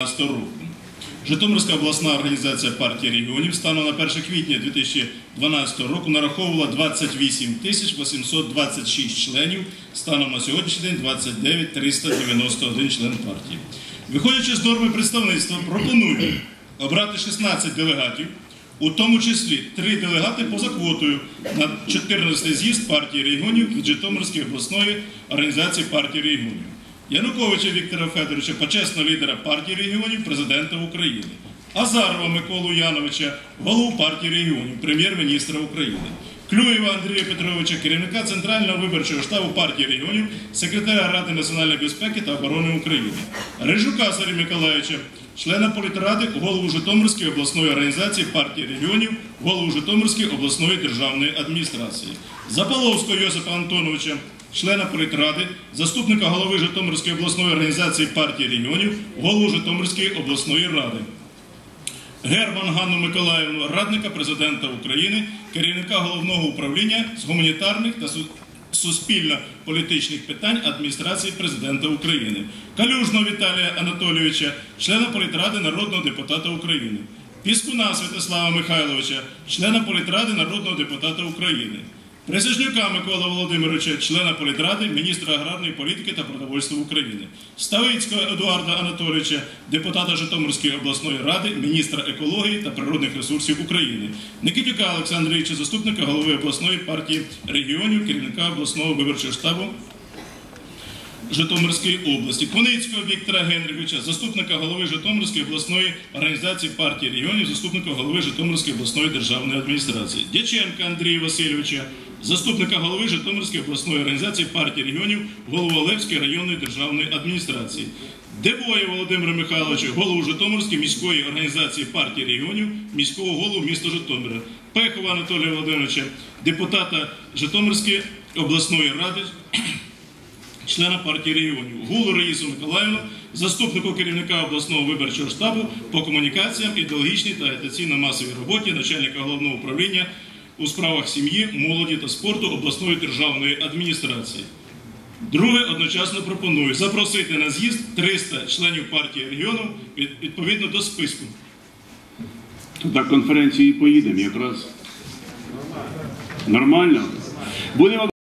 2015 року. Житомирська обласна організація партії регіонів станом на 1 квітня 2012 року нараховувала 28 тисяч 826 членів, станом на сьогоднішній день 29 391 член партії. Виходячи з норми представництва, пропоную обрати 16 делегатів, у тому числі 3 делегати поза квотою на 14-й з'їзд партії регіонів від Житомирської обласної організації партії регіонів. Януковича Віктора Федоровича, почесного лідера партії регіонів, президента України. Азарова Миколу Яновича, голову партії регіонів, прем'єр-міністра України. Клюєва Андрія Петровича, керівника Центрального виборчого штабу партії регіонів, секретаря Ради національної безпеки та оборони України. Рижука Сарі Миколаївича, члена політради, голову Житомирської обласної організації партії регіонів, голову Житомирської обласної державної адміністрації. Запаловського Йосипа Антоновича, члена політради, заступника голови Житомирської обласної організації партії регіонів, голову Житомирської обласної ради. Герман Ганну Миколаївну, радника президента України, керівника головного управління з гуманітарних та суспільно-політичних питань адміністрації президента України, Калюжного Віталія Анатолійовича, члена політради народного депутата України, Піскуна Святослава Михайловича, члена політради народного депутата України. Присяжнюка Микола Володимировича, члена політради, міністра аграрної політики та продовольства України, Ставицького Едуарда Анатолійовича, депутата Житомирської обласної ради, міністра екології та природних ресурсів України, Никитюка Олександрійовича, заступника голови обласної партії регіонів, керівника обласного виборчого штабу Житомирської області, Куницького Віктора Генриховича, заступника голови Житомирської обласної організації партії регіонів, заступника голови Житомирської обласної державної адміністрації, Дяченка Андрія Васильовича, заступника голови Житомирської обласної організації партії регіонів, голову Олевської районної державної адміністрації. Девоя Володимира Михайловича, голову Житомирської міської організації партії регіонів, міського голову міста Житомира, Пехова Анатолія Володимировича, депутата Житомирської обласної ради, члена партії регіонів, Гулу Раїсу Миколаївну, заступнику керівника обласного виборчого штабу по комунікаціям, ідеологічній та агітаційно-масовій роботі, начальника головного управління у справах сім'ї, молоді та спорту обласної державної адміністрації. Друге, одночасно пропоную запросити на з'їзд 300 членів партії регіону відповідно до списку. На конференції поїдемо якраз. Нормально. Будемо